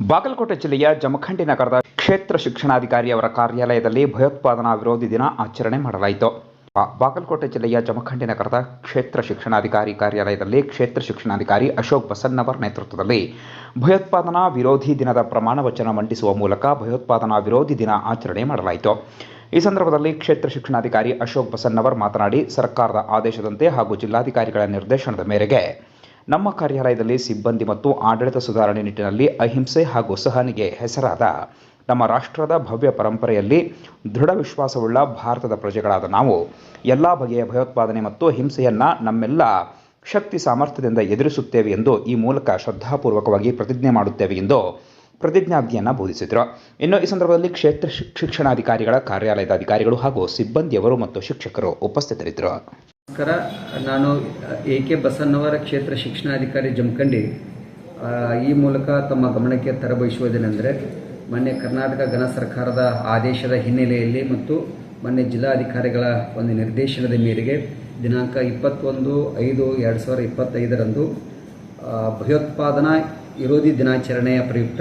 ಬಾಗಲಕೋಟೆ ಜಿಲ್ಲೆಯ ಜಮಖಂಡಿ ನಗರದ ಕ್ಷೇತ್ರ ಶಿಕ್ಷಣಾಧಿಕಾರಿ ಅವರ ಕಾರ್ಯಾಲಯದಲ್ಲಿ ಭಯೋತ್ಪಾದನಾ ವಿರೋಧಿ ದಿನ ಆಚರಣೆ ಮಾಡಲಾಯಿತು. ಬಾಗಲಕೋಟೆ ಜಿಲ್ಲೆಯ ಜಮಖಂಡಿ ನಗರದ ಕ್ಷೇತ್ರ ಶಿಕ್ಷಣಾಧಿಕಾರಿ ಕಾರ್ಯಾಲಯದಲ್ಲಿ ಕ್ಷೇತ್ರ ಶಿಕ್ಷಣಾಧಿಕಾರಿ ಅಶೋಕ್ ಬಸನ್ನವರ್ ನೇತೃತ್ವದಲ್ಲಿ ಭಯೋತ್ಪಾದನಾ ವಿರೋಧಿ ದಿನದ ಪ್ರಮಾಣ ವಚನ ಮಂಡಿಸುವ ಮೂಲಕ ಭಯೋತ್ಪಾದನಾ ವಿರೋಧಿ ದಿನ ಆಚರಣೆ ಮಾಡಲಾಯಿತು. ಈ ಸಂದರ್ಭದಲ್ಲಿ ಕ್ಷೇತ್ರ ಶಿಕ್ಷಣಾಧಿಕಾರಿ ಅಶೋಕ್ ಬಸನ್ನವರ್ ಮಾತನಾಡಿ, ಸರ್ಕಾರದ ಆದೇಶದಂತೆ ಹಾಗೂ ಜಿಲ್ಲಾಧಿಕಾರಿಗಳ ನಿರ್ದೇಶನದ ಮೇರೆಗೆ ನಮ್ಮ ಕಾರ್ಯಾಲಯದಲ್ಲಿ ಸಿಬ್ಬಂದಿ ಮತ್ತು ಆಡಳಿತ ಸುಧಾರಣೆ ನಿಟ್ಟಿನಲ್ಲಿ ಅಹಿಂಸೆ ಹಾಗೂ ಸಹನಿಗೆ ಹೆಸರಾದ ನಮ್ಮ ರಾಷ್ಟ್ರದ ಭವ್ಯ ಪರಂಪರೆಯಲ್ಲಿ ದೃಢ ವಿಶ್ವಾಸವುಳ್ಳ ಭಾರತದ ಪ್ರಜೆಗಳಾದ ನಾವು ಎಲ್ಲ ಬಗೆಯ ಭಯೋತ್ಪಾದನೆ ಮತ್ತು ಹಿಂಸೆಯನ್ನು ನಮ್ಮೆಲ್ಲ ಶಕ್ತಿ ಸಾಮರ್ಥ್ಯದಿಂದ ಎದುರಿಸುತ್ತೇವೆ ಎಂದು ಈ ಮೂಲಕ ಶ್ರದ್ಧಾಪೂರ್ವಕವಾಗಿ ಪ್ರತಿಜ್ಞೆ ಮಾಡುತ್ತೇವೆ ಎಂದು ಪ್ರತಿಜ್ಞಾವಿಧಿಯನ್ನು ಬೋಧಿಸಿದರು. ಇನ್ನು ಈ ಸಂದರ್ಭದಲ್ಲಿ ಕ್ಷೇತ್ರ ಶಿಕ್- ಶಿಕ್ಷಣಾಧಿಕಾರಿಗಳ, ಕಾರ್ಯಾಲಯದ ಅಧಿಕಾರಿಗಳು ಹಾಗೂ ಸಿಬ್ಬಂದಿಯವರು ಮತ್ತು ಶಿಕ್ಷಕರು ಉಪಸ್ಥಿತರಿದ್ದರು. ನಮಸ್ಕಾರ. ನಾನು ಎ ಕೆ ಬಸನ್ನವರ ಕ್ಷೇತ್ರ ಶಿಕ್ಷಣಾಧಿಕಾರಿ ಜಮಖಂಡಿ. ಈ ಮೂಲಕ ತಮ್ಮ ಗಮನಕ್ಕೆ ತರಬಯಸುವುದೇನೆಂದರೆ, ಮೊನ್ನೆ ಕರ್ನಾಟಕ ಗಣ ಸರ್ಕಾರದ ಆದೇಶದ ಹಿನ್ನೆಲೆಯಲ್ಲಿ ಮತ್ತು ಮೊನ್ನೆ ಜಿಲ್ಲಾಧಿಕಾರಿಗಳ ಒಂದು ನಿರ್ದೇಶನದ ಮೇರೆಗೆ ದಿನಾಂಕ ಇಪ್ಪತ್ತೊಂದು ಐದು ಎರಡು ಸಾವಿರದ ಇಪ್ಪತ್ತೈದರಂದು ಭಯೋತ್ಪಾದನಾ ವಿರೋಧಿ ದಿನಾಚರಣೆಯ ಪ್ರಯುಕ್ತ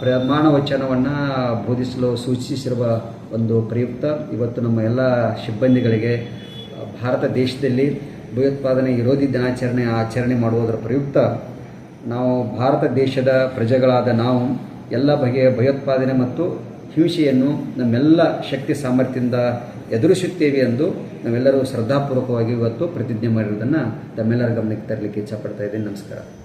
ಪ್ರಮಾಣ ವಚನವನ್ನು ಬೋಧಿಸಲು ಸೂಚಿಸಿರುವ ಒಂದು ಪ್ರಯುಕ್ತ ಇವತ್ತು ನಮ್ಮ ಎಲ್ಲ ಸಿಬ್ಬಂದಿಗಳಿಗೆ ಭಾರತ ದೇಶದಲ್ಲಿ ಭಯೋತ್ಪಾದನೆ ವಿರೋಧಿ ದಿನಾಚರಣೆ ಆಚರಣೆ ಮಾಡುವುದರ ಪ್ರಯುಕ್ತ ನಾವು ಭಾರತ ದೇಶದ ಪ್ರಜೆಗಳಾದ ನಾವು ಎಲ್ಲ ಬಗೆಯ ಭಯೋತ್ಪಾದನೆ ಮತ್ತು ಹಿಂಸೆಯನ್ನು ನಮ್ಮೆಲ್ಲ ಶಕ್ತಿ ಸಾಮರ್ಥ್ಯದಿಂದ ಎದುರಿಸುತ್ತೇವೆ ಎಂದು ನಾವೆಲ್ಲರೂ ಶ್ರದ್ಧಾಪೂರ್ವಕವಾಗಿ ಇವತ್ತು ಪ್ರತಿಜ್ಞೆ ಮಾಡಿರುವುದನ್ನು ತಮ್ಮೆಲ್ಲರ ಗಮನಕ್ಕೆ ತರಲಿಕ್ಕೆ ಇಚ್ಛಪಡ್ತಾ ಇದ್ದೀನಿ. ನಮಸ್ಕಾರ.